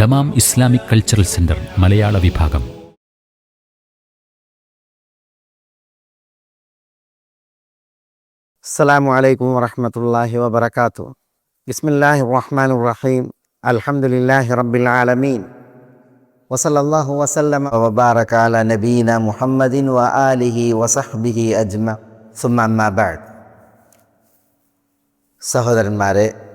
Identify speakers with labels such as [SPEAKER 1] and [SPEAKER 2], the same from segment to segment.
[SPEAKER 1] Dammam Islamic cultural centre മലയാള വിഭാഗം.
[SPEAKER 2] അസ്സാം വലൈക്കും വാഹമത്തല്ലാഹി വാത്തു ബിസ്മില്ലാഹി റഹ്മാൻ റഹീം. അൽഹംദുലില്ലാഹി റബ്ബിൽ ആലമീൻ. വസല്ലാഹു വസല്ലം വബാറക്കാല നബീന മുഹമ്മദിൻ വ ആലിഹി വസഹ്ബിഹി അജ്മ. സുമ്മ സഹോദരന്മാരെ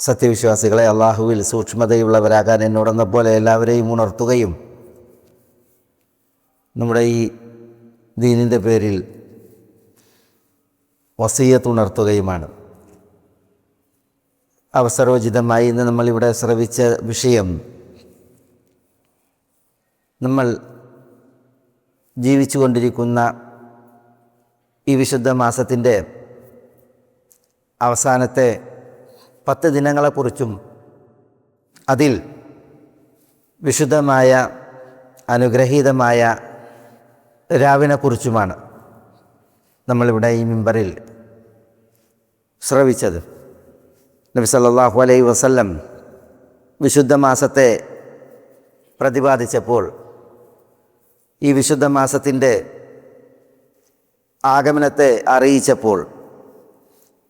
[SPEAKER 2] സത്യവിശ്വാസികളെ അള്ളാഹുവിൽ സൂക്ഷ്മതയുള്ളവരാകാൻ എന്നോടെന്ന പോലെ എല്ലാവരെയും ഉണർത്തുകയും നമ്മുടെ ഈ ദീനിന്റെ പേരിൽ വസീയത്തുണർത്തുകയുമാണ് അവസരോചിതമായി ഇന്ന് നമ്മളിവിടെ ശ്രവിച്ച വിഷയം നമ്മൾ ജീവിച്ചുകൊണ്ടിരിക്കുന്ന ഈ വിശുദ്ധ മാസത്തിന്റെ അവസാനത്തെ പത്ത് ദിനങ്ങളെക്കുറിച്ചും അതിൽ വിശുദ്ധമായ അനുഗ്രഹീതമായ രാവിനെക്കുറിച്ചുമാണ് നമ്മളിവിടെ ഈ മിമ്പറിൽ ശ്രവിച്ചത്. നബി സല്ലാഹു അലൈ വസല്ലം വിശുദ്ധ മാസത്തെ പ്രതിപാദിച്ചപ്പോൾ ഈ വിശുദ്ധ മാസത്തിന്റെ ആഗമനത്തെ അറിയിച്ചപ്പോൾ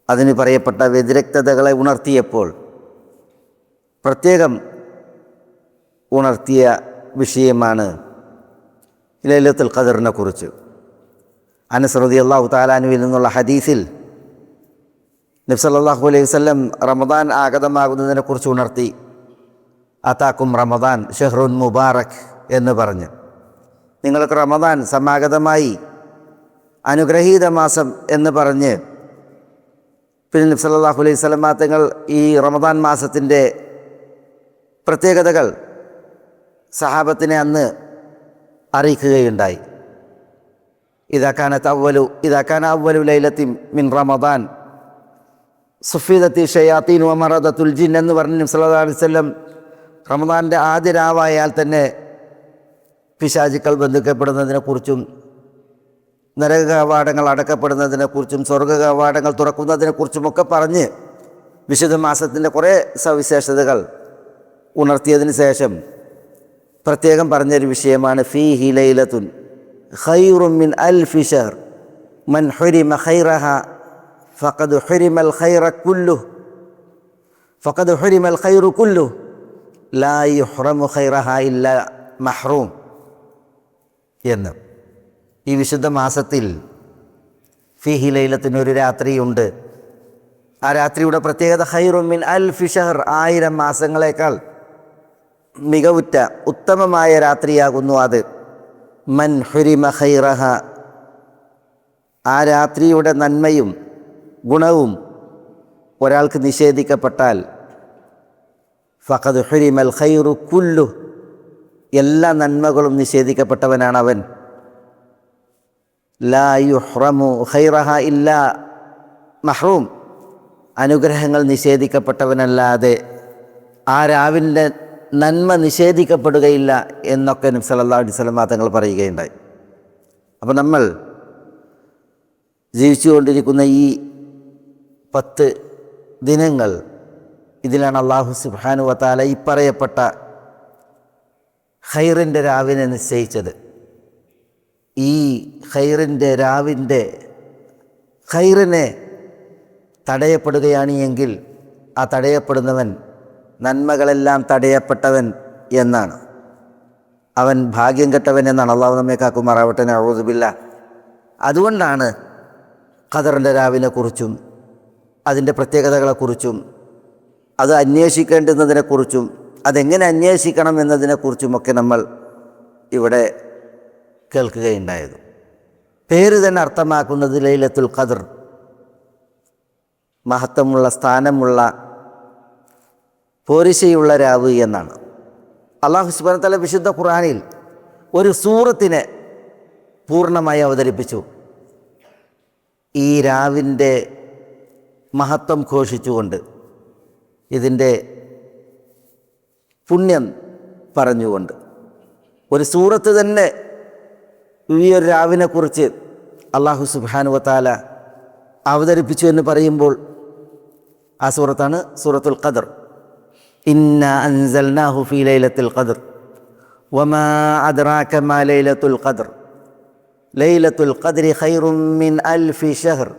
[SPEAKER 2] അതിന് പറയപ്പെട്ട വ്യതിരക്തതകളെ ഉണർത്തിയപ്പോൾ പ്രത്യേകം ഉണർത്തിയ വിഷയമാണ് ലൈലത്തുൽ ഖദറിനെ കുറിച്ച്. അനസ് റതി അള്ളാഹു താലാനുവിൽ നിന്നുള്ള ഹദീസിൽ നബ്സല്ലാഹു അലൈഹി വല്ലം റമദാൻ ആഗതമാകുന്നതിനെക്കുറിച്ച് ഉണർത്തി അതാക്കും റമദാൻ ഷെഹ്റുൻ മുബാറക് എന്ന് പറഞ്ഞ്. നിങ്ങൾക്ക് റമദാൻ സമാഗതമായി അനുഗ്രഹീത മാസം എന്ന് പറഞ്ഞ് പിന്നെ നബ്സല്ലാഹു അലൈഹി സ്വലമാ തങ്ങൾ ഈ റമദാൻ മാസത്തിന്റെ പ്രത്യേകതകൾ സഹാബത്തിനെ അന്ന് അറിയിക്കുകയുണ്ടായി. ഇതാക്കാന തവ്വലു ഇതാക്കാന അവ്വലു ലൈലത്തിൻ മിൻ റമദാൻ സുഫീദത്തി ഷയാത്തീൻ ഒമറദത്തുൽ ജിൻ എന്ന് പറഞ്ഞ നബ്സല്ലാ അലൈഹി സ്വലം റമദാന്റെ ആദ്യ രാവായാൽ തന്നെ പിശാചുക്കൾ ബന്ധുക്കപ്പെടുന്നതിനെക്കുറിച്ചും നരക കവാടങ്ങൾ അടക്കപ്പെടുന്നതിനെക്കുറിച്ചും സ്വർഗ കവാടങ്ങൾ തുറക്കുന്നതിനെക്കുറിച്ചുമൊക്കെ പറഞ്ഞ് വിശുദ്ധ മാസത്തിന്റെ കുറേ സവിശേഷതകൾ ഉണർത്തിയതിന് ശേഷം പ്രത്യേകം പറഞ്ഞൊരു വിഷയമാണ് ഫീ ഹിലൈലത്തുൻ ഹൈറുമിൻ അൽ ഫിഷർ മൻ ഹുരിമ ഹൈറഹ ഫഖദ് ഹുരിമൽ ഖൈറ കുല്ലു ഫഖദ് ഹുരിമൽ ഖൈറു കുല്ലു ലാ യുഹ്റമു ഹൈറഹ ഇല്ല മഹ്റൂം എന്നും. ഈ വിശുദ്ധ മാസത്തിൽ ഫിഹി ലൈലത്തിനൊരു രാത്രിയുണ്ട്. ആ രാത്രിയുടെ പ്രത്യേകത ഹൈറുമിൻ അൽ ഫിഷഹർ ആയിരം മാസങ്ങളേക്കാൾ മികവുറ്റ ഉത്തമമായ രാത്രിയാകുന്നു അത്. മൻ ഹുരിമ ഖൈറഹ ആ രാത്രിയുടെ നന്മയും ഗുണവും ഒരാൾക്ക് നിഷേധിക്കപ്പെട്ടാൽ ഫഖദ് ഹുരിമൽ ഖൈറു കുല്ലു എല്ലാ നന്മകളും നിഷേധിക്കപ്പെട്ടവനാണ് അവൻ ലാ യുഹ്റമു ഖൈറഹ ഇല്ല മഹ്റൂം. അനുഗ്രഹങ്ങൾ നിഷേധിക്കപ്പെട്ടവനല്ലാതെ ആ രാവിലെ നന്മ നിഷേധിക്കപ്പെടുകയില്ല എന്നൊക്കെ നബി സല്ലല്ലാഹു അലൈഹി വസല്ലം തങ്ങൾ പറയുകയുണ്ടായി. അപ്പോൾ നമ്മൾ ജീവിച്ചുകൊണ്ടിരിക്കുന്ന ഈ പത്ത് ദിനങ്ങൾ ഇതിലാണ് അള്ളാഹു സുബ്ഹാനു വതാല ഈ പറയപ്പെട്ട ഖൈറിന്റെ രാവിനെ നിശ്ചയിച്ചത്. ഈ ഖൈറിന്റെ രാവിന്റെ ഖൈറിനെ തടയപ്പെടുകയാണ് എങ്കിൽ ആ തടയപ്പെടുന്നവൻ നന്മകളെല്ലാം തടയപ്പെട്ടവൻ എന്നാണ്. അവൻ ഭാഗ്യം കെട്ടവൻ എന്നാണ്. അള്ളാഹു നമ്മെ കാക്കുമാറാവട്ടെ. അഴുതുബില്ല അതുകൊണ്ടാണ് ഖദറിന്റെ രാവിനെക്കുറിച്ചും അതിന്റെ പ്രത്യേകതകളെക്കുറിച്ചും അത് അന്വേഷിക്കേണ്ടുന്നതിനെക്കുറിച്ചും അതെങ്ങനെ അന്വേഷിക്കണം എന്നതിനെക്കുറിച്ചുമൊക്കെ നമ്മൾ ഇവിടെ കേൾക്കുകയുണ്ടായത്. പേര് തന്നെ അർത്ഥമാക്കുന്നത് ലൈലത്തുൽ ഖദർ. മഹത്വമുള്ള സ്ഥാനമുള്ള പോരിശയുള്ള രാവ് എന്നാണ്. അള്ളാഹു സുബാന തല വിശുദ്ധ ഖുറാനിൽ ഒരു സൂറത്തിനെ പൂർണമായി അവതരിപ്പിച്ചു. ഈ രാവിന്റെ മഹത്വം ഘോഷിച്ചുകൊണ്ട് ഇതിന്റെ പുണ്യം പറഞ്ഞുകൊണ്ട്. ഒരു സൂറത്ത് തന്നെ ഈ ഒരു രാവിനെക്കുറിച്ച് അള്ളാഹു സുബാനുവത്താല അവതരിപ്പിച്ചു എന്ന് പറയുമ്പോൾ ആ സൂറത്താണ് സൂറത്തുൽ ഖദർ ഇന്ന അൻസൽനാഹു ഫി ലൈലത്തുൽ ഖദർ വമാ അദ്റാക മാ ലൈലത്തുൽ ഖദർ ലൈലത്തുൽ ഖദ്രി ഖൈറും മിൻ അൽഫി ഷഹർ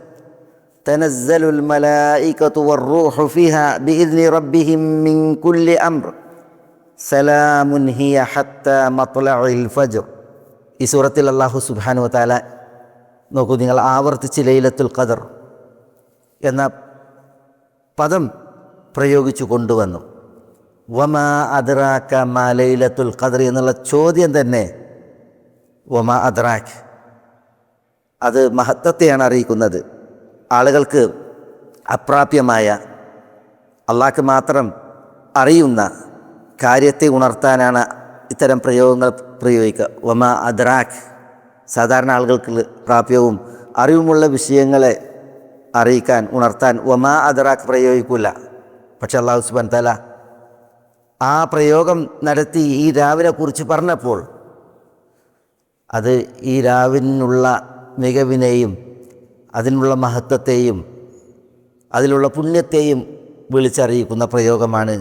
[SPEAKER 2] تنزل الملائكة والروح فيها بإذن ربهم من كل أمر سلام هي حتى مطلع الفجر ഈ സൂറത്തിൽ അള്ളാഹു സുബാനു താല നോക്കൂ നിങ്ങൾ ആവർത്തിച്ച് ലൈലത്തുൽ ഖദർ എന്ന പദം പ്രയോഗിച്ചു കൊണ്ടുവന്നു. വമാ അദ്രാക്ക മാ ലൈലത്തുൽ ഖദർ എന്നുള്ള ചോദ്യം തന്നെ വമാ അദ്രാഖ് അത് മഹത്വത്തെയാണ് അറിയിക്കുന്നത്. ആളുകൾക്ക് അപ്രാപ്യമായ അള്ളാഹ്ക്ക് മാത്രം അറിയുന്ന കാര്യത്തെ ഉണർത്താനാണ് ഇത്തരം പ്രയോഗങ്ങൾ പ്രയോഗിക്കുക വമ അദ്രാഖ് സാധാരണ ആളുകൾക്ക് പ്രാപ്യവും അറിവുമുള്ള വിഷയങ്ങളെ അറിയിക്കാൻ ഉണർത്താൻ വമ അദ്രാഖ് പ്രയോഗിക്കില്ല പക്ഷെ അള്ളാഹു സുബാൻ തല ആ പ്രയോഗം നടത്തി ഈ രാവിനെ കുറിച്ച് പറഞ്ഞപ്പോൾ അത് ഈ രാവിനുള്ള മികവിനെയും അതിനുള്ള മഹത്വത്തെയും അതിലുള്ള പുണ്യത്തെയും വിളിച്ചറിയിക്കുന്ന പ്രയോഗമാണ്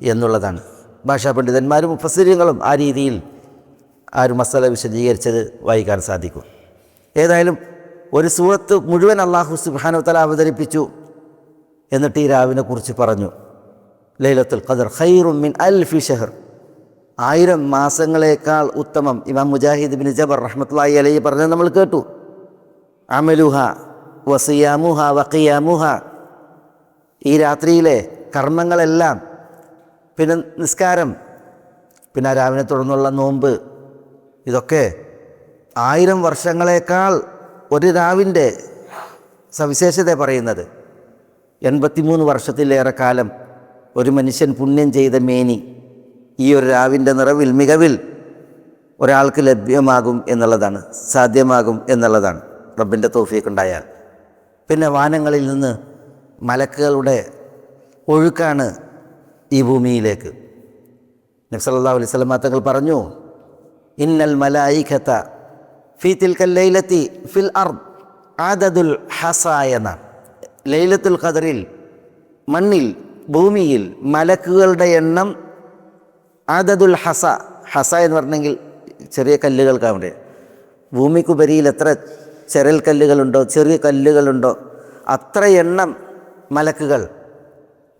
[SPEAKER 2] എന്നുള്ളതാണ്. ഭാഷാ പണ്ഡിതന്മാരും മുഫസ്സിര്യങ്ങളും ആ രീതിയിൽ ആ ഒരു മസാല വിശദീകരിച്ചത് വായിക്കാൻ സാധിക്കും. ഏതായാലും ഒരു സൂറത്ത് മുഴുവൻ അള്ളാഹു സുബാനുത്തല അവതരിപ്പിച്ചു എന്നിട്ട് ഈ രാവിനെ കുറിച്ച് പറഞ്ഞു. ലൈലത്തുൽ ഖദർ ഖൈറുമിൻ അൽ ഫി ഷെഹർ. ആയിരം മാസങ്ങളേക്കാൾ ഉത്തമം ഇമാം മുജാഹിദ് ബിൻ ജബർ റഹ്മത്തുള്ളാഹി അലൈഹി പറഞ്ഞത് നമ്മൾ കേട്ടു. അമലുഹ വസിയാമുഹ വക്കിയാമുഹ ഈ രാത്രിയിലെ കർമ്മങ്ങളെല്ലാം പിന്നെ നിസ്കാരം പിന്നെ രാവിനെ തുടർന്നുള്ള നോമ്പ് ഇതൊക്കെ ആയിരം വർഷങ്ങളേക്കാൾ ഒരു രാവിന്റെ സവിശേഷത പറയുന്നത്. എൺപത്തിമൂന്ന് വർഷത്തിലേറെ കാലം ഒരു മനുഷ്യൻ പുണ്യം ചെയ്ത മേനി ഈ ഒരു രാവിന്റെ നിറവിൽ മികവിൽ ഒരാൾക്ക് ലഭ്യമാകും എന്നുള്ളതാണ് സാധ്യമാകും എന്നുള്ളതാണ്. റബ്ബിന്റെ തോഫിയൊക്കെ പിന്നെ വാനങ്ങളിൽ നിന്ന് മലക്കുകളുടെ ഒഴുക്കാണ് ഈ ഭൂമിയിലേക്ക്. നബ്സല്ലാ സ്വലമ തങ്ങൾ പറഞ്ഞു ഇന്നൽ മലായിഖത്ത ഫി തിൽക്കൽ ലൈലത്തി ഫിൽ അർദ് ആദദുൽ ഹസ എന്ന ലൈലത്തുൽ ഖദറിൽ മണ്ണിൽ ഭൂമിയിൽ മലക്കുകളുടെ എണ്ണം ആദദുൽ ഹസ ഹസ എന്ന് പറഞ്ഞെങ്കിൽ ചെറിയ കല്ലുകൾക്കാവിടെ ഭൂമിക്കുപരിയിൽ എത്ര ചെരൽ കല്ലുകളുണ്ടോ ചെറിയ കല്ലുകളുണ്ടോ അത്ര എണ്ണം മലക്കുകൾ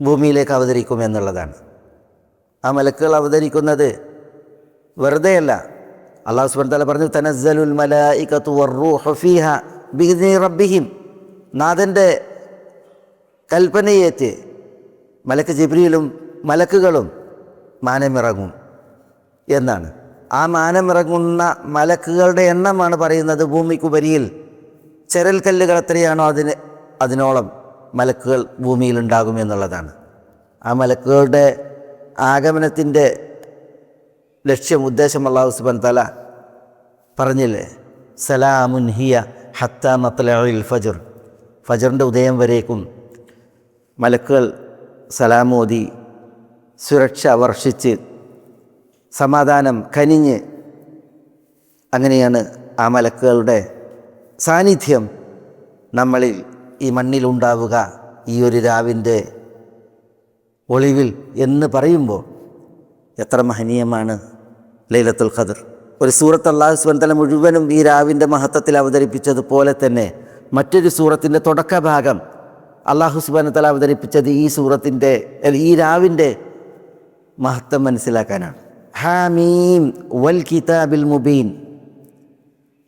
[SPEAKER 2] ഭൂമിയിലേക്ക് അവതരിക്കും എന്നുള്ളതാണ്. ആ മലക്കുകൾ അവതരിക്കുന്നത് വെറുതെയല്ല അള്ളാഹു സുബാൻ താല പറഞ്ഞു തനസ്സലുൽ മലായികത്തു വറൂഹു ഫീഹ ബിഇദ്നി റബ്ബിഹിം. നാഥന്റെ കൽപ്പനയേറ്റ് മലക്ക് ജിബ്രിയിലും മലക്കുകളും മാനമിറങ്ങും എന്നാണ്. ആ മാനമിറങ്ങുന്ന മലക്കുകളുടെ എണ്ണമാണ് പറയുന്നത് ഭൂമിക്കുപരിയിൽ ചെരൽ കല്ലുകൾ എത്രയാണോ അതിന് അതിനോളം മലക്കുകൾ ഭൂമിയിലുണ്ടാകും എന്നുള്ളതാണ്. ആ മലക്കുകളുടെ ആഗമനത്തിന്റെ ലക്ഷ്യം ഉദ്ദേശം അള്ളാഹു സുബൻ തല പറഞ്ഞില്ലേ? സലാമുൻ ഹിയ ഹത്ത മത്തലിൽ ഫജർ. ഫജറിന്റെ ഉദയം വരേക്കും. മലക്കുകൾ സലാമോദി സുരക്ഷ വർഷിച്ച് സമാധാനം കനിഞ്ഞ് അങ്ങനെയാണ് ആ മലക്കുകളുടെ സാന്നിധ്യം നമ്മളിൽ ഈ മണ്ണിലുണ്ടാവുക. ഈ ഒരു രാവിന്റെ ഒളിവിൽ എന്ന് പറയുമ്പോൾ എത്ര മഹനീയമാണ് ലൈലത്തുൽ ഖദർ. ഒരു സൂറത്ത് അള്ളാഹു സുബന്തല മുഴുവനും ഈ രാവിന്റെ മഹത്വത്തിൽ അവതരിപ്പിച്ചതുപോലെ തന്നെ മറ്റൊരു സൂറത്തിന്റെ തുടക്കഭാഗം അള്ളാഹു സുബാനത്തല അവതരിപ്പിച്ചത് ഈ സൂറത്തിന്റെ ഈ രാവിന്റെ മഹത്വം മനസ്സിലാക്കാനാണ്. ഹാമീം വൽ കിതാബിൽ മുബീൻ.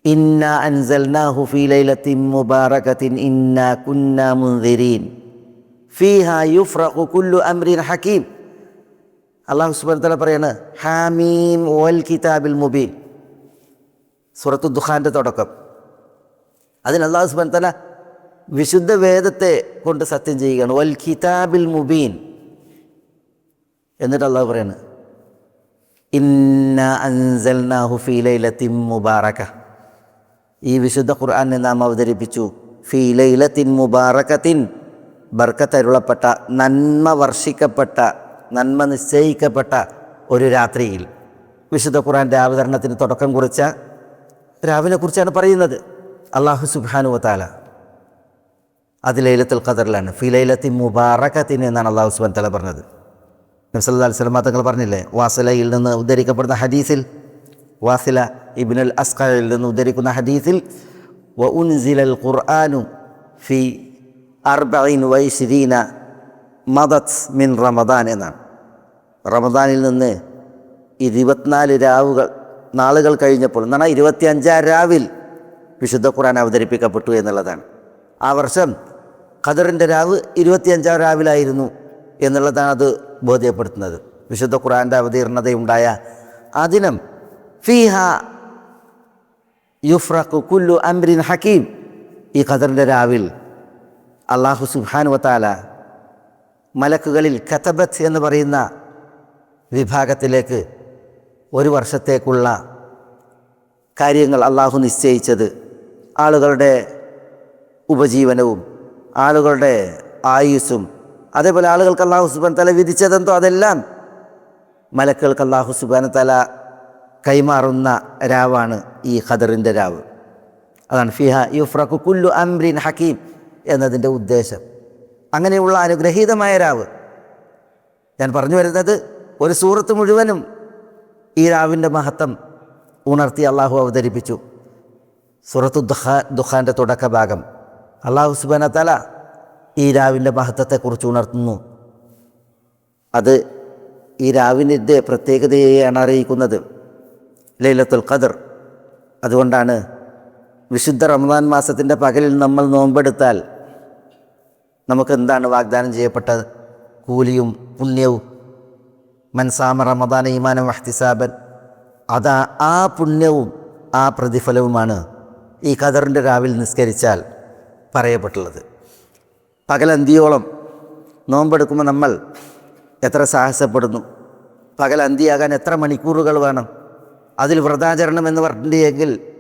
[SPEAKER 2] ഇന്ന അൻസൽനാഹു ഫീ ലൈലത്തിൻ മുബാറകത്തിൻ ഇന്ന കുന്ന മുൻദിരീൻ. ഫീഹ യുഫ്രഖു കുല്ലു അംറിൻ ഹക്കീം അള്ളാഹു സുബാൻ തല പറയാണ് ഹാമീം ഓൽ കിതാബിൽ മുബീൻ. സുറത്തു ദുഹാന്റെ തുടക്കം. അതിന് അള്ളാഹു സുബാൻ തല വിശുദ്ധ വേദത്തെ കൊണ്ട് സത്യം ചെയ്യുകയാണ് വൽ കിതാബിൽ മുബീൻ. എന്നിട്ട് അള്ളാഹു പറയാണ് ഇന്ന അൻസൽനാഹു ഫീ ലൈലത്തിൻ മുബാറക. ഈ വിശുദ്ധ ഖുർആാനെ നാം അവതരിപ്പിച്ചു ഫീ ലൈലത്തിൻ മുബാറകത്തിൻ. ബർക്കത്തരുളപ്പെട്ട നന്മ വർഷിക്കപ്പെട്ട നന്മ നിശ്ചയിക്കപ്പെട്ട ഒരു രാത്രിയിൽ. വിശുദ്ധ ഖുറാന്റെ അവതരണത്തിന് തുടക്കം കുറിച്ച രാവിനെ കുറിച്ചാണ് പറയുന്നത്. അള്ളാഹു സുബാനു വത്താല അത് ലൈലത്തുൽ ഖദറിലാണ്. ഫി ലൈലത്തി മുബാറക്കത്തിന് എന്നാണ് അള്ളാഹു സുബാൻ തല പറഞ്ഞത്. നബ്സല്ലാ അലിസ്ലാം തങ്ങൾ പറഞ്ഞില്ലേ വാസലയിൽ നിന്ന് ഉദ്ധരിക്കപ്പെടുന്ന ഹദീസിൽ വാസില ഇബ്നുൽ അസ്കയിൽ നിന്ന് ഉദ്ധരിക്കുന്ന ഹദീസിൽ വ ഉൻസിലൽ ഖുർആാനു ഫി അർബൈൻ വൈശ്രീന മദത് മിൻ റമദാൻ എന്നാണ്. റമദാനിൽ നിന്ന് ഇരുപത്തിനാല് രാവുകൾ നാളുകൾ കഴിഞ്ഞപ്പോൾ എന്നാണ് ഇരുപത്തിയഞ്ചാം രാവിൽ വിശുദ്ധ ഖുർആൻ അവതരിപ്പിക്കപ്പെട്ടു എന്നുള്ളതാണ്. ആ വർഷം ഖദറിന്റെ രാവ് ഇരുപത്തിയഞ്ചാം രാവിലായിരുന്നു എന്നുള്ളതാണ് അത് ബോധ്യപ്പെടുത്തുന്നത്. വിശുദ്ധ ഖുർആന്റെ അവതീർണതയുണ്ടായ ആ ദിനം ഫീഹ യുഫ്രഖു കുല്ലു അംരിൻ ഹക്കീം. ഈ ഖദറിന്റെ രാവിൽ അള്ളാഹു സുഹാൻ വത്താല മലക്കുകളിൽ കതബത്ത് എന്ന് പറയുന്ന വിഭാഗത്തിലേക്ക് ഒരു വർഷത്തേക്കുള്ള കാര്യങ്ങൾ അള്ളാഹു നിശ്ചയിച്ചത് ആളുകളുടെ ഉപജീവനവും ആളുകളുടെ ആയുസ്സും അതേപോലെ ആളുകൾക്ക് അള്ളാഹു സുബാൻ തല വിധിച്ചതെന്തോ അതെല്ലാം മലക്കുകൾക്ക് അള്ളാഹു സുബാൻ തല കൈമാറുന്ന രാവാണ് ഈ ഖദറിന്റെ രാവ്. അതാണ് ഫിഹ യുഫ്രഖു കുല്ലു അംറിൻ ഹക്കീം എന്നതിന്റെ ഉദ്ദേശം. അങ്ങനെയുള്ള അനുഗ്രഹീതമായ രാവ്. ഞാൻ പറഞ്ഞു വരുന്നത് ഒരു സൂറത്ത് മുഴുവനും ഈ രാവിന്റെ മഹത്വം ഉണർത്തി അള്ളാഹു അവതരിപ്പിച്ചു. സൂറത്തു ദുഹാ ദുഹാന്റെ തുടക്ക ഭാഗം. അള്ളാഹു സുബാന തല ഈ രാവിന്റെ മഹത്വത്തെക്കുറിച്ച് ഉണർത്തുന്നു. അത് ഈ രാവിന്റെ പ്രത്യേകതയെയാണ് അറിയിക്കുന്നത്. ലൈലത്തുൽ ഖദർ. അതുകൊണ്ടാണ് വിശുദ്ധ റമദാൻ മാസത്തിന്റെ പകലിൽ നമ്മൾ നോമ്പെടുത്താൽ നമുക്ക് എന്താണ് വാഗ്ദാനം ചെയ്യപ്പെട്ടത്? കൂലിയും പുണ്യവും. മൻസാമ റമദാന ഈമാനം വഹ്തിസാബൻ. അതാ ആ പുണ്യവും ആ പ്രതിഫലവുമാണ് ഈ കദറിന്റെ രാവിൽ നിസ്കരിച്ചാൽ പറയപ്പെട്ടുള്ളത്. പകലന്തിയോളം നോമ്പെടുക്കുമ്പോൾ നമ്മൾ എത്ര സാഹസപ്പെടുന്നു? പകലന്തിയാകാൻ എത്ര മണിക്കൂറുകൾ വേണം? അതിൽ വ്രതാചരണം എന്ന് പറഞ്ഞിട്ടുണ്ടെങ്കിൽ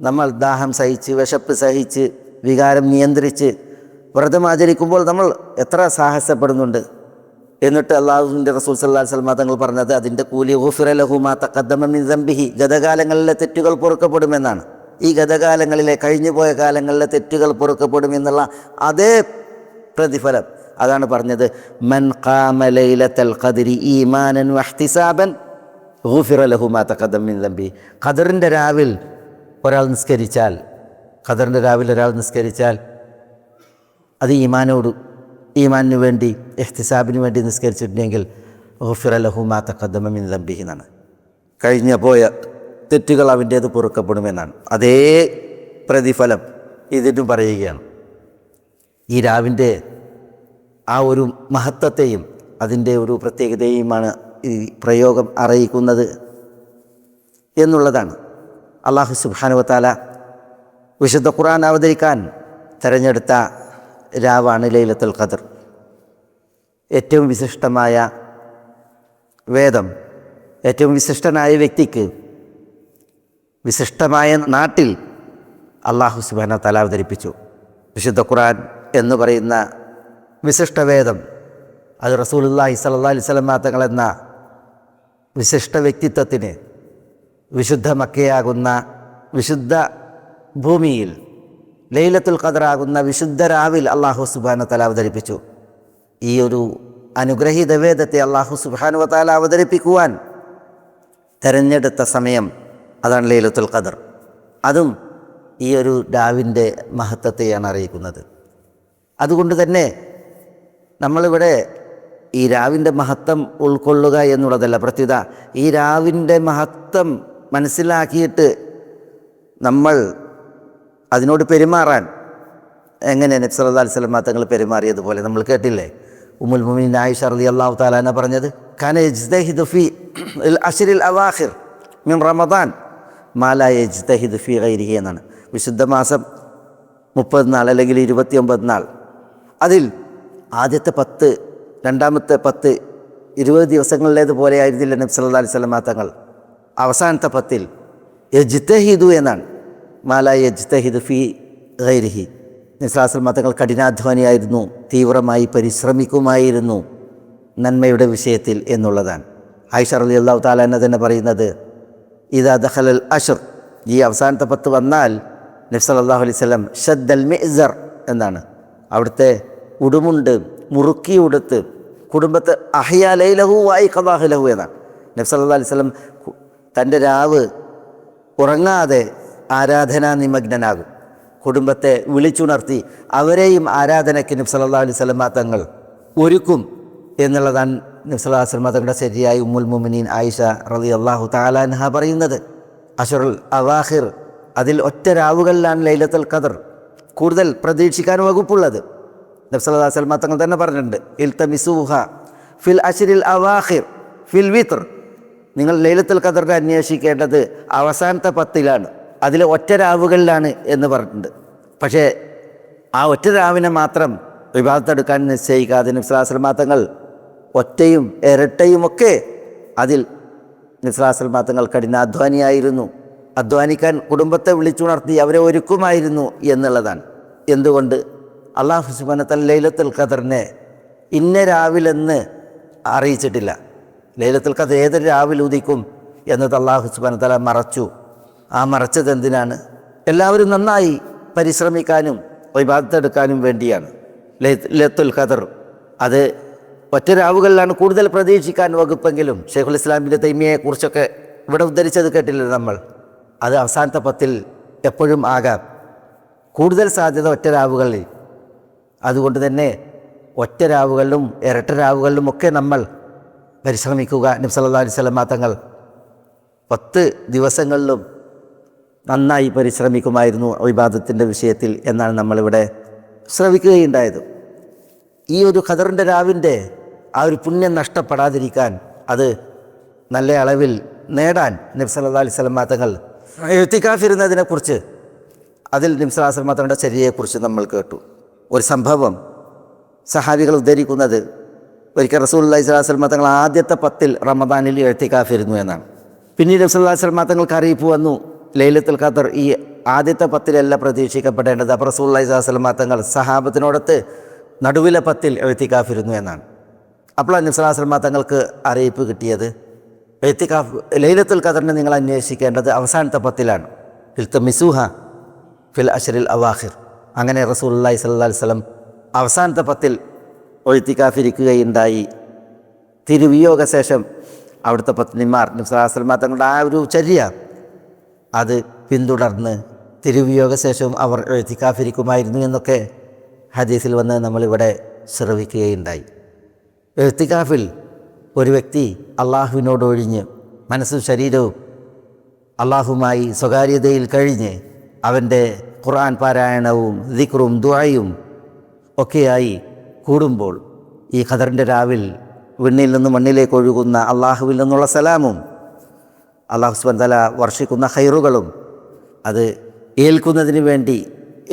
[SPEAKER 2] നമ്മൾ ദാഹം സഹിച്ച് വിശപ്പ് സഹിച്ച് വികാരം നിയന്ത്രിച്ച് വ്രതമാചരിക്കുമ്പോൾ നമ്മൾ എത്ര സാഹസപ്പെടുന്നുണ്ട്? എന്നിട്ട് അള്ളാഹുവിന്റെ റസൂൽ സല്ലാ സ്വലമ തങ്ങൾ പറഞ്ഞത് അതിന്റെ കൂലി ഓഫിറ ലഹുമാ തക്കദ്ദമിൻ ദംബിഹി. ഗതകാലങ്ങളിലെ തെറ്റുകൾ പൊറുക്കപ്പെടുമെന്നാണ്. ഈ ഗതകാലങ്ങളിലെ കഴിഞ്ഞുപോയ കാലങ്ങളിലെ തെറ്റുകൾ പൊറുക്കപ്പെടുമെന്നുള്ള അതേ പ്രതിഫലം. അതാണ് പറഞ്ഞത് മൻ ഖാമ ലൈലത്തൽ ഖദ്രി ഈമാനൻ വഹ്തിസാബൻ ഗുഫിറ ലഹുമാ തഖദ്ദമിൻ ദംബി ഖദറിന്റെ രാവിൽ ഒരാൾ നിസ്കരിച്ചാൽ ഖദറിന്റെ രാവിൽ ഒരാൾ നിസ്കരിച്ചാൽ അത് ഈമാനോട് ഈമാനിന് വേണ്ടി എഹ്തിസാബിന് വേണ്ടി നിസ്കരിച്ചിട്ടുണ്ടെങ്കിൽ ലഹു ലഹുമാ തഖദ്ദമിൻ ദംബി എന്നാണ്. കഴിഞ്ഞ പോയ തെറ്റുകൾ അവന്റേത് പൊറുക്കപ്പെടുമെന്നാണ്. അതേ പ്രതിഫലം ഇതിനും പറയുകയാണ്. ഈ രാവിന്റെ ആ ഒരു മഹത്വത്തെയും അതിന്റെ ഒരു പ്രത്യേകതയുമാണ് ഈ പ്രയോഗം അറിയിക്കുന്നത് എന്നുള്ളതാണ്. അള്ളാഹു സുബാനുവത്താല വിശുദ്ധ ഖുർആൻ അവതരിക്കാൻ തിരഞ്ഞെടുത്ത രാവാണ് ലൈലത്തുൽ ഖദർ. ഏറ്റവും വിശിഷ്ടമായ വേദം ഏറ്റവും വിശിഷ്ടനായ വ്യക്തിക്ക് വിശിഷ്ടമായ നാട്ടിൽ അള്ളാഹു സുബാന തല അവതരിപ്പിച്ചു. വിശുദ്ധ ഖുർആൻ എന്ന് പറയുന്ന വിശിഷ്ട വേദം അത് റസൂലുല്ലാഹി സല്ലാ അലിസ്ലമാ തങ്ങളെന്ന വിശിഷ്ട വ്യക്തിത്വത്തിന് വിശുദ്ധ മക്കയാകുന്ന വിശുദ്ധ ഭൂമിയിൽ ലൈലത്തുൽ ഖദറാകുന്ന വിശുദ്ധ രാവിൽ അള്ളാഹു തല അവതരിപ്പിച്ചു. ഈ ഒരു അനുഗ്രഹീത വേദത്തെ അള്ളാഹു സുബാനുവ താല അവതരിപ്പിക്കുവാൻ തെരഞ്ഞെടുത്ത സമയം അതാണ് ലൈലത്തുൽ ഖദർ. അതും ഈ ഒരു ഡാവിന്റെ മഹത്വത്തെയാണ് അറിയിക്കുന്നത്. അതുകൊണ്ട് തന്നെ നമ്മളിവിടെ ഈ രാവിന്റെ മഹത്വം ഉൾക്കൊള്ളുക എന്നുള്ളതല്ല പ്രത്യുത ഈ രാവിന്റെ മഹത്വം മനസ്സിലാക്കിയിട്ട് നമ്മൾ അതിനോട് പെരുമാറാൻ. എങ്ങനെ നബ്സല്ലാ അലിസ്ലം തങ്ങൾ പെരുമാറിയതുപോലെ നമ്മൾ കേട്ടില്ലേ? ഉമുൽ മുമിൻ ആയിഷ റലി അള്ളാഹു താലാന പറഞ്ഞത് ഖാന യജ്തഹിദ് ഫി അഷരിൽ അവാഹിർ മിൻ റമദാൻ. മാല യജ്തഹിദ് ഫി ഗൈരിഹി എന്നാണ്. വിശുദ്ധ മാസം മുപ്പത് നാൾ അല്ലെങ്കിൽ ഇരുപത്തിയൊമ്പത് നാൾ. അതിൽ ആദ്യത്തെ പത്ത് രണ്ടാമത്തെ പത്ത് ഇരുപത് ദിവസങ്ങളിലേതുപോലെ ആയിരുന്നില്ല നബി സല്ലാ അലൈഹി സ്വലമാ തങ്ങൾ. അവസാനത്തെ പത്തിൽ യജ്തഹിദു എന്നാണ്. മാല യജ്തഹിദ് ഫി ഗൈരിഹി. നിസ്ലാസ്ലമ തങ്ങൾ കഠിനാധ്വാനിയായിരുന്നു തീവ്രമായി പരിശ്രമിക്കുമായിരുന്നു നന്മയുടെ വിഷയത്തിൽ എന്നുള്ളതാണ്. ആയിഷ അലി അള്ളാഹു താലാന തന്നെ പറയുന്നത് ഇതാ ദഹലൽ അഷർ ഈ അവസാനത്തെ പത്ത് വന്നാൽ നബ്സല്ലാഹു അലൈഹി സ്വലം ഷദ്ദൽ മിസർ എന്നാണ്. അവിടുത്തെ ഉടുമുണ്ട് മുറുക്കി ഉടുത്ത് കുടുംബത്തെ അഹ്യാ ലൈലഹു വായി കഥാഹു ലഹു എന്നാണ്. നബ്സല്ലാ അലൈഹി സ്വലം തന്റെ രാവ് ഉറങ്ങാതെ ആരാധനാ നിമഗ്നനാകും. കുടുംബത്തെ വിളിച്ചുണർത്തി അവരെയും ആരാധനയ്ക്ക് നബ്സല്ലാ അലൈഹി സ്വലമ തങ്ങൾ ഒരുക്കും എന്നുള്ളതാണ് നബ്സല്ലാ സ്വലമ തങ്ങളുടെ ശരിയായി ഉമ്മുൽ മുമിനീൻ ആയിഷ റലി അള്ളാഹു താലാൻഹ പറയുന്നത്. അഷറുൽ അവാഹിർ അതിൽ ഒറ്റ രാവുകളിലാണ് ലൈലത്തുൽ ഖദർ കൂടുതൽ പ്രതീക്ഷിക്കാൻ വകുപ്പുള്ളത്. നബ്സല്ലാ സ്വലമ തങ്ങൾ തന്നെ പറഞ്ഞിട്ടുണ്ട് ഇൽത്തമിസൂഹ ഫിൽ അഷിരിൽ അവാഹിർ ഫിൽ വിത്ർ. നിങ്ങൾ ലൈലത്തുൽ ഖദറിനെ അന്വേഷിക്കേണ്ടത് അവസാനത്തെ പത്തിലാണ്. അതിൽ ഒറ്റ രാവുകളിലാണ് എന്ന് പറഞ്ഞിട്ടുണ്ട്. പക്ഷേ ആ ഒറ്റ രാവിനെ മാത്രം വിവാദത്തെടുക്കാൻ നിശ്ചയിക്കാതെ നിസ്ലാസ്ലമാത്തങ്ങൾ ഒറ്റയും ഇരട്ടയും ഒക്കെ അതിൽ നിസ്ലാസ്ലമാത്തങ്ങൾ കഠിനാധ്വാനിയായിരുന്നു. അധ്വാനിക്കാൻ കുടുംബത്തെ വിളിച്ചുണർത്തി അവരെ ഒരുക്കുമായിരുന്നു എന്നുള്ളതാണ്. എന്തുകൊണ്ട്? അള്ളാഹു സുബാനത്തൽ ലൈലത്തുൽ ഖദറിനെ ഇന്ന രാവിലെന്ന് അറിയിച്ചിട്ടില്ല. ലൈലത്തുൽ ഖദർ ഏതൊരു രാവിലെ ഉദിക്കും എന്നത് അള്ളാഹു സുബാന തല മറച്ചു. ആ മറച്ചത് എന്തിനാണ്? എല്ലാവരും നന്നായി പരിശ്രമിക്കാനും വിവാദത്തെടുക്കാനും വേണ്ടിയാണ്. ലത്തുൽ ഖദർ. അത് ഒറ്റ രാവുകളിലാണ് കൂടുതൽ പ്രതീക്ഷിക്കാൻ വകുപ്പെങ്കിലും ഷെയ്ഖുൽ ഇസ്ലാമിന്റെ തൈമിയെക്കുറിച്ചൊക്കെ ഇവിടെ ഉദ്ധരിച്ചത് കേട്ടില്ല നമ്മൾ? അത് അവസാനത്തെ പത്തിൽ എപ്പോഴും ആകാം. കൂടുതൽ സാധ്യത ഒറ്റ രാവുകളിൽ. അതുകൊണ്ട് തന്നെ ഒറ്റ രാവുകളിലും ഇരട്ട രാവുകളിലും ഒക്കെ നമ്മൾ പരിശ്രമിക്കുക. നബ്സല്ലാ അലൈഹി സ്വലമാ തങ്ങൾ പത്ത് ദിവസങ്ങളിലും നന്നായി പരിശ്രമിക്കുമായിരുന്നു വിവാദത്തിന്റെ വിഷയത്തിൽ എന്നാണ് നമ്മളിവിടെ ശ്രവിക്കുകയുണ്ടായത്. ഈ ഒരു ഖദറിന്റെ രാവിന്റെ ആ ഒരു പുണ്യം നഷ്ടപ്പെടാതിരിക്കാൻ അത് നല്ല അളവിൽ നേടാൻ നബ്സല്ലാ അലൈഹി സ്വലമാ തങ്ങൾ എഴുത്തിക്കാഫിരുന്നതിനെക്കുറിച്ച് അതിൽ നിംസലാ സ്വലം തങ്ങളുടെ ചര്യയെക്കുറിച്ച് നമ്മൾ കേട്ടു. ഒരു സംഭവം സഹാബികൾ ഉദ്ധരിക്കുന്നത് ഒരിക്കൽ റസൂൽ അള്ളഹി സ്വലാസ്ലമ തങ്ങൾ ആദ്യത്തെ പത്തിൽ റമദാനിൽ എഴുത്തിക്കാഫിരുന്നു എന്നാണ്. പിന്നീട് റസൂൽ സ്വലം തങ്ങൾക്ക് അറിയിപ്പ് വന്നു. ലൈലത്തുൽ ഖദർ ഈ ആദ്യത്തെ പത്തിലല്ല പ്രതീക്ഷിക്കപ്പെടേണ്ടത്. അള്ളഹി സ്വലാസ്ലമ തങ്ങൾ സഹാബത്തിനോടത്ത് നടുവിലെ പത്തിൽ എഴുത്തിക്കാഫിരുന്നു എന്നാണ്. അപ്പോൾ നിസ്ലാസ്ലമ തങ്ങൾക്ക് അറിയിപ്പ് കിട്ടിയത് എഴുത്തിക്കാഫ് ലൈലത്തുൽ ഖദറിനെ നിങ്ങൾ അന്വേഷിക്കേണ്ടത് അവസാനത്തെ പത്തിലാണ്. ഇൽത്ത മിസൂഹ ഫിൽ അഷറിൽ അവാഹിർ അങ്ങനെ അള്ളഹി സ്വല്ലാ വല്ലം അവസാനത്തെ പത്തിൽ ഒഴുത്തിക്കാഫിരിക്കുകയുണ്ടായി. തിരുവിയോഗ ശേഷം അവിടുത്തെ പത്നിമാർ നിസ്ലാസ്ലമ തങ്ങളുടെ ആ ഒരു ചര്യ അത് പിന്തുടർന്ന് തിരുവിയോഗ ശേഷവും അവർ എഴുത്തിക്കാഫിരിക്കുമായിരുന്നു എന്നൊക്കെ ഹദീസിൽ വന്ന് നമ്മളിവിടെ ശ്രവിക്കുകയുണ്ടായി. എഴുത്തിക്കാഫിൽ ഒരു വ്യക്തി അള്ളാഹുവിനോട് ഒഴിഞ്ഞ് മനസ്സും ശരീരവും അള്ളാഹുമായി സ്വകാര്യതയിൽ കഴിഞ്ഞ് അവന്റെ ഖുർആൻ പാരായണവും ദിക്റും ദുആയും ഒക്കെയായി കൂടുമ്പോൾ ഈ ഖദറിന്റെ രാവിൽ വിണ്ണിൽ നിന്ന് മണ്ണിലേക്ക് ഒഴുകുന്ന അള്ളാഹുവിൽ നിന്നുള്ള സലാമും അള്ളാഹു സുബൻ തല വർഷിക്കുന്ന ഹൈറുകളും അത് ഏൽക്കുന്നതിന് വേണ്ടി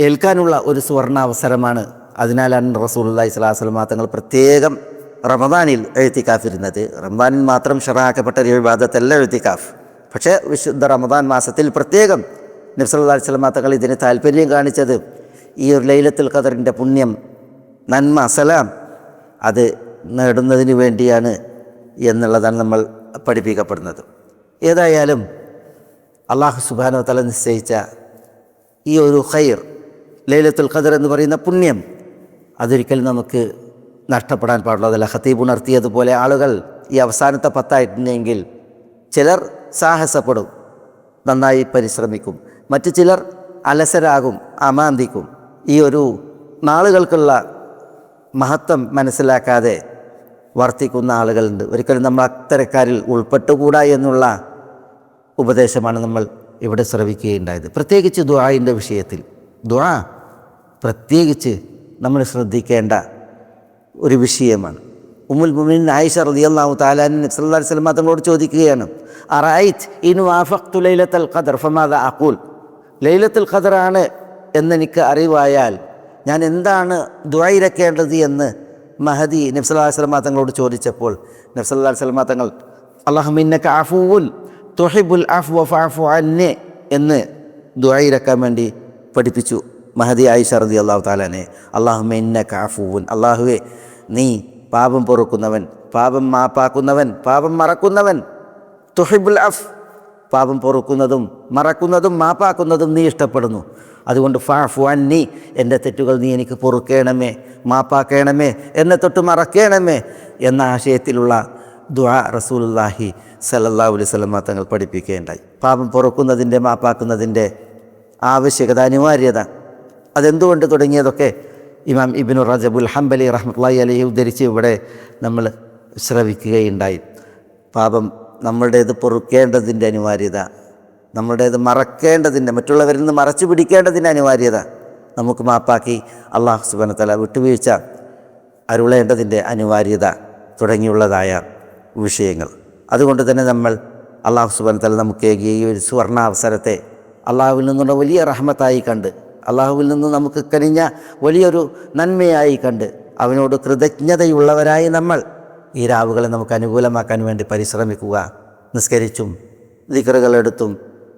[SPEAKER 2] ഏൽക്കാനുള്ള ഒരു സുവർണ അവസരമാണ്. അതിനാലാണ് റസൂലുള്ളാഹി സ്വലാഹു വസ്ലമ തങ്ങൾ പ്രത്യേകം റമദാനിൽ എഴുത്തിക്കാഫിരുന്നത് റമദാനിൽ മാത്രം ഷറാക്കപ്പെട്ട ഒരു വിവാദത്തല്ല എഴുത്തിക്കാഫ് പക്ഷേ വിശുദ്ധ റമദാൻ മാസത്തിൽ പ്രത്യേകം നബ്സല്ലാ സ്വലമ തങ്ങൾ ഇതിന് താല്പര്യം കാണിച്ചത് ഈ ഒരു ലൈലത്തുൽ ഖദറിന്റെ പുണ്യം നന്മ സലാം അത് നേടുന്നതിന് വേണ്ടിയാണ് എന്നുള്ളതാണ് നമ്മൾ പഠിപ്പിക്കപ്പെടുന്നത്. ഏതായാലും അള്ളാഹു സുബാനോ തല നിശ്ചയിച്ച ഈ ഒരു ഖൈർ ലൈലത്തുൽ ഖദർ എന്ന് പറയുന്ന പുണ്യം അതൊരിക്കലും നമുക്ക് നഷ്ടപ്പെടാൻ പാടുള്ളതല്ല. ഖത്തീബ് ഉണർത്തിയതുപോലെ ആളുകൾ ഈ അവസാനത്തെ പത്തായിട്ടുണ്ടെങ്കിൽ ചിലർ സാഹസപ്പെടും നന്നായി പരിശ്രമിക്കും. മറ്റു ചിലർ അലസരാകും അമാന്തിക്കും. ഈ ഒരു നാളുകൾക്കുള്ള മഹത്വം മനസ്സിലാക്കാതെ വർത്തിക്കുന്ന ആളുകളുണ്ട്. ഒരിക്കലും നമ്മൾ അത്തരക്കാരിൽ ഉൾപ്പെട്ടുകൂടാ എന്നുള്ള ഉപദേശമാണ് നമ്മൾ ഇവിടെ ശ്രവിക്കുകയുണ്ടായത്. പ്രത്യേകിച്ച് ദുആയിന്റെ വിഷയത്തിൽ. ദുആ പ്രത്യേകിച്ച് നമ്മൾ ശ്രദ്ധിക്കേണ്ട ഒരു വിഷയമാണ്. ഉമ്മുൽ മുമിൻ ആയിഷ റളിയല്ലാഹു തആല സല്ലല്ലാഹു അലൈഹി തങ്ങളോട് ചോദിക്കുകയാണ് അറൈറ്റ് ഇൻ വാഫഖ്തു ലൈലത്തുൽ ഖദർ ഫമാദ അഖൂൽ? ലൈലത്തുൽ ഖദറാണ് എന്നെനിക്ക് അറിവായാൽ ഞാൻ എന്താണ് ദുആയിരക്കേണ്ടത് എന്ന് മഹദി നബ്സല്ലാ വസ്ലമ തങ്ങളോട് ചോദിച്ചപ്പോൾ നബ്സല്ലാ വസ്ലമ തങ്ങൾ അള്ളാഹുമിന്നക്ക് അഫുവുൽ തൊഹിബുൽ അഫ്വ ഫഅഫു അന്നെ എന്ന് ദുആയിരക്കാൻ വേണ്ടി പഠിപ്പിച്ചു. മഹദി ആയിഷ റതി അള്ളാഹു താലാനെ അള്ളാഹുമിന്നക്ക് അഫുവുൻ അള്ളാഹുവെ നീ പാപം പൊറുക്കുന്നവൻ പാപം മാപ്പാക്കുന്നവൻ പാപം മറക്കുന്നവൻ തുഹിബുൽ അഫ് പാപം പൊറുക്കുന്നതും മറക്കുന്നതും മാപ്പാക്കുന്നതും നീ ഇഷ്ടപ്പെടുന്നു. അതുകൊണ്ട് ഫാഫു അന്നി എന്റെ തെറ്റുകൾ നീ എനിക്ക് പൊറുക്കേണമേ മാപ്പാക്കേണമേ എന്നെ തൊട്ട് മറക്കേണമേ എന്ന ആശയത്തിലുള്ള ദുആ റസൂലുള്ളാഹി സല്ലല്ലാഹു അലൈഹി വസല്ലം തങ്ങൾ പഠിപ്പിക്കുകയുണ്ടായി പാപം പൊറുക്കുന്നതിന്റെ മാപ്പാക്കുന്നതിന്റെ ആവശ്യകത അനിവാര്യത. അതെന്തുകൊണ്ട് തുടങ്ങിയതൊക്കെ ഇമാം ഇബിനു റജബുൽ ഹംബലി റഹ്മത്തുള്ളാഹി അലൈഹി ഉദ്ധരിച്ച് ഇവിടെ നമ്മൾ ശ്രവിക്കുകയുണ്ടായി. പാപം നമ്മളുടേത് പൊറുക്കേണ്ടതിന്റെ അനിവാര്യത നമ്മളുടേത് മറക്കേണ്ടതിന്റെ മറ്റുള്ളവരിൽ നിന്ന് മറച്ചു പിടിക്കേണ്ടതിന്റെ അനിവാര്യത നമുക്ക് മാപ്പാക്കി അള്ളാഹു സുബനത്തല വിട്ടുവീഴ്ച അരുളേണ്ടതിന്റെ അനിവാര്യത തുടങ്ങിയുള്ളതായ വിഷയങ്ങൾ. അതുകൊണ്ട് തന്നെ നമ്മൾ അള്ളാഹു സുബനത്തല നമുക്ക് ഈ ഒരു സുവർണ അവസരത്തെ അള്ളാഹുവിൽ നിന്നുള്ള വലിയ റഹ്മത്തായി കണ്ട് അള്ളാഹുവിൽ നിന്ന് നമുക്ക് കനിഞ്ഞ വലിയൊരു നന്മയായി കണ്ട് അവനോട് കൃതജ്ഞതയുള്ളവരായി നമ്മൾ ഈ രാവുകളെ നമുക്ക് അനുകൂലമാക്കാൻ വേണ്ടി പരിശ്രമിക്കുക നിസ്കരിച്ചും ദിക്കറുകളെടുത്തും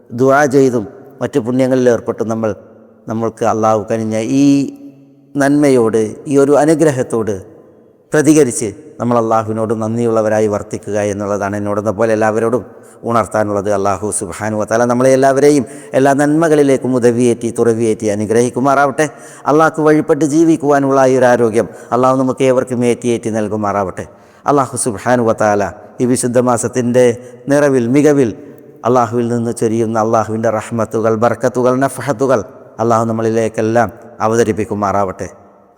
[SPEAKER 2] ദുആ ചെയ്തും മറ്റു പുണ്യങ്ങളിൽ ഏർപ്പെട്ടും നമ്മൾ നമ്മൾക്ക് അള്ളാഹു കനിഞ്ഞ ഈ നന്മയോട് ഈ ഒരു അനുഗ്രഹത്തോട് പ്രതികരിച്ച് നമ്മൾ അള്ളാഹുവിനോട് നന്ദിയുള്ളവരായി വർത്തിക്കുക എന്നുള്ളതാണ് എന്നോടെന്ന പോലെ എല്ലാവരോടും ഉണർത്താനുള്ളത്. അള്ളാഹു സുബാനു തല നമ്മളെ എല്ലാവരെയും എല്ലാ നന്മകളിലേക്കും ഉദവിയേറ്റി തുറവിയേറ്റി അനുഗ്രഹിക്കുമാറാവട്ടെ. അള്ളാഹ്ക്ക് വഴിപ്പെട്ട് ജീവിക്കുവാനുള്ള ഈ ഒരു ആരോഗ്യം അള്ളാഹു നമുക്ക് ഏവർക്കും ഏറ്റിയേറ്റി നൽകുമാറാവട്ടെ. അള്ളാഹു സുബാനു വത്താല ഈ വിശുദ്ധ മാസത്തിന്റെ നിറവിൽ മികവിൽ അള്ളാഹുവിൽ നിന്ന് ചൊരിയുന്ന അള്ളാഹുവിന്റെ റഹ്മത്തുകൾ ബർക്കത്തുകൾ നഫഹത്തുകൾ അള്ളാഹു നമ്മളിലേക്കെല്ലാം അവതരിപ്പിക്കുമാറാവട്ടെ.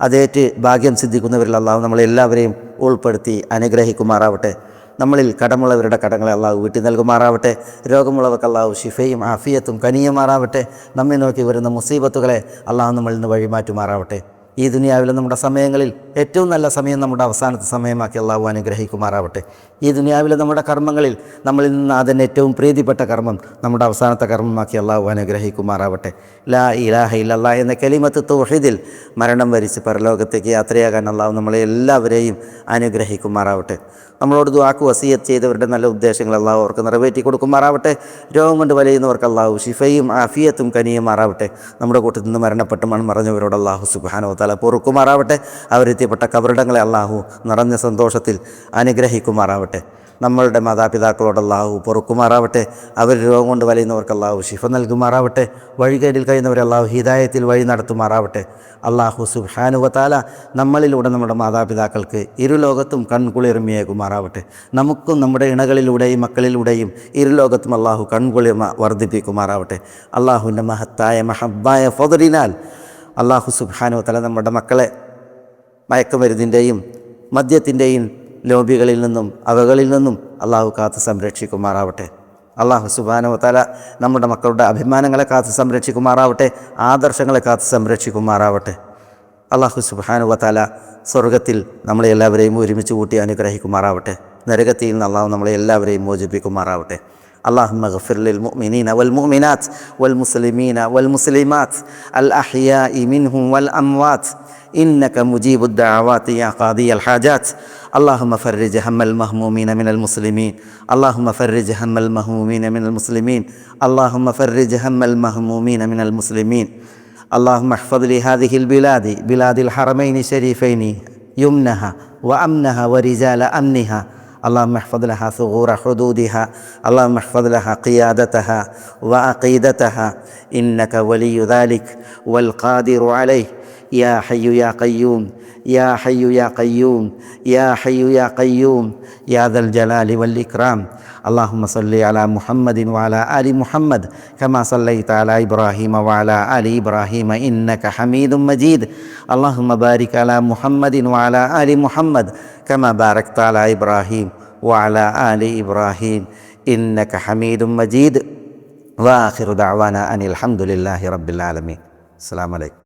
[SPEAKER 2] അതേറ്റ് ഭാഗ്യം സിദ്ധിക്കുന്നവരിൽ അള്ളാഹു നമ്മളെല്ലാവരെയും ഉൾപ്പെടുത്തി അനുഗ്രഹിക്കുമാറാവട്ടെ. നമ്മളിൽ കടമുള്ളവരുടെ കടങ്ങളെ അള്ളാഹു വീട്ടി നൽകുമാറാവട്ടെ. രോഗമുള്ളവർക്ക് അള്ളാഹു ഷിഫയും ആഫിയത്തും കനിയുമാറാവട്ടെ. നമ്മെ നോക്കി വരുന്ന മുസീബത്തുകളെ അള്ളാഹു നമ്മളിൽ നിന്ന് വഴിമാറ്റുമാറാവട്ടെ. ഈ ദുനിയാവിലെ നമ്മുടെ സമയങ്ങളിൽ ഏറ്റവും നല്ല സമയം നമ്മുടെ അവസാനത്തെ സമയമാക്കി അള്ളാഹു അനുഗ്രഹിക്കുമാറാവട്ടെ. ഈ ദുനിയാവിലെ നമ്മുടെ കർമ്മങ്ങളിൽ നമ്മളിൽ നിന്ന് അതിന് ഏറ്റവും പ്രീതിപ്പെട്ട കർമ്മം നമ്മുടെ അവസാനത്തെ കർമ്മമാക്കി അള്ളാഹു അനുഗ്രഹിക്കുമാറാവട്ടെ. ലാ ഇലാഹ ഇല്ലല്ലാ എന്ന കലിമത്ത് തൗഹീദിൽ മരണം വരിച്ച് പരലോകത്തേക്ക് യാത്രയാകാൻ അള്ളാഹു നമ്മളെ എല്ലാവരെയും അനുഗ്രഹിക്കുമാറാവട്ടെ. നമ്മളോട് ദുആക്ക് വസീയത്ത് ചെയ്തവരുടെ നല്ല ഉദ്ദേശങ്ങൾ അള്ളാഹു അവർക്ക് നിറവേറ്റി കൊടുക്കുമാറാവട്ടെ. രോഗം കൊണ്ട് വലയുന്നവർക്ക് അള്ളാഹു ഷിഫയും ആഫിയത്തും കനിയുമാറാവട്ടെ. നമ്മുടെ കൂട്ടത്തിൽ നിന്ന് മരണപ്പെട്ട് മൺമറഞ്ഞവരോട് അള്ളാഹു സുബാനോ തല പൊറുക്കുമാറാവട്ടെ. അവരെത്തിയപ്പെട്ട കബറിടങ്ങളെ അള്ളാഹു നിറഞ്ഞ സന്തോഷത്തിൽ അനുഗ്രഹിക്കുമാറാവട്ടെ. നമ്മളുടെ മാതാപിതാക്കളോട് അള്ളാഹു പൊറുക്കുമാറാവട്ടെ. അവർ രോഗം കൊണ്ട് വലയുന്നവർക്ക് അള്ളാഹു ശിഫ നൽകുമാറാവട്ടെ. വഴികേടിൽ കഴിയുന്നവരെ അള്ളാഹു ഹിദായത്തിൽ വഴി നടത്തുമാറാവട്ടെ. അള്ളാഹു സുഹാനുവത്താല നമ്മളിലൂടെ നമ്മുടെ മാതാപിതാക്കൾക്ക് ഇരുലോകത്തും കൺകുളിർമയേകുമാറാവട്ടെ. നമുക്കും നമ്മുടെ ഇണകളിലൂടെയും മക്കളിലൂടെയും ഇരുലോകത്തും അള്ളാഹു കൺകുളിർമ വർദ്ധിപ്പിക്കുമാറാവട്ടെ. അള്ളാഹുവിന്റെ മഹത്തായ മഹബായ ഫൊതറിനാൽ അള്ളാഹു സുബാനോ തല നമ്മുടെ മക്കളെ മയക്കുമരുന്നിന്റെയും മദ്യത്തിന്റെയും ലോബികളിൽ നിന്നും അവകളിൽ നിന്നും അള്ളാഹു കാത്ത് സംരക്ഷിക്കുമാറാവട്ടെ. അള്ളാഹു സുബാനോ തല നമ്മുടെ മക്കളുടെ അഭിമാനങ്ങളെ കാത്ത് സംരക്ഷിക്കുമാറാവട്ടെ ആദർശങ്ങളെ കാത്ത് സംരക്ഷിക്കുമാറാവട്ടെ. അള്ളാഹു സുബാനോ തല സ്വർഗത്തിൽ നമ്മളെ എല്ലാവരെയും ഒരുമിച്ച് കൂട്ടി അനുഗ്രഹിക്കുമാറാവട്ടെ. നരകത്തിൽ നിന്ന് അള്ളാഹു നമ്മളെ എല്ലാവരെയും മോചിപ്പിക്കുമാറാവട്ടെ. اللهم اغفر للمؤمنين والمؤمنات والمسلمين والمسلمات الأحياء منهم والأموات إنك مجيب الدعوات يا قاضي الحاجات اللهم فرج هم المهمومين من المسلمين اللهم فرج هم المهمومين من المسلمين اللهم فرج هم المهمومين من المسلمين اللهم احفظ لهذه البلاد بلاد الحرمين الشريفين يمنها وأمنها ورجال أمنها اللهم احفظ لها ثغور حدودها اللهم احفظ لها قيادتها وعقيدتها. إنك ولي ذلك والقادر عليه. يا حي يا قيوم يا حي يا قيوم يا حي يا قيوم يا ذا الجلال والإكرام. اللهم صل على محمد وعلى آل محمد كما صليت على إبراهيم وعلى آل إبراهيم إنك حميد مجيد. اللهم بارك على محمد وعلى آل محمد كما باركت على إبراهيم وعلى آل إبراهيم إنك حميد مجيد. وآخر دعوانا أن الحمد لله رب العالمين. السلام عليكم.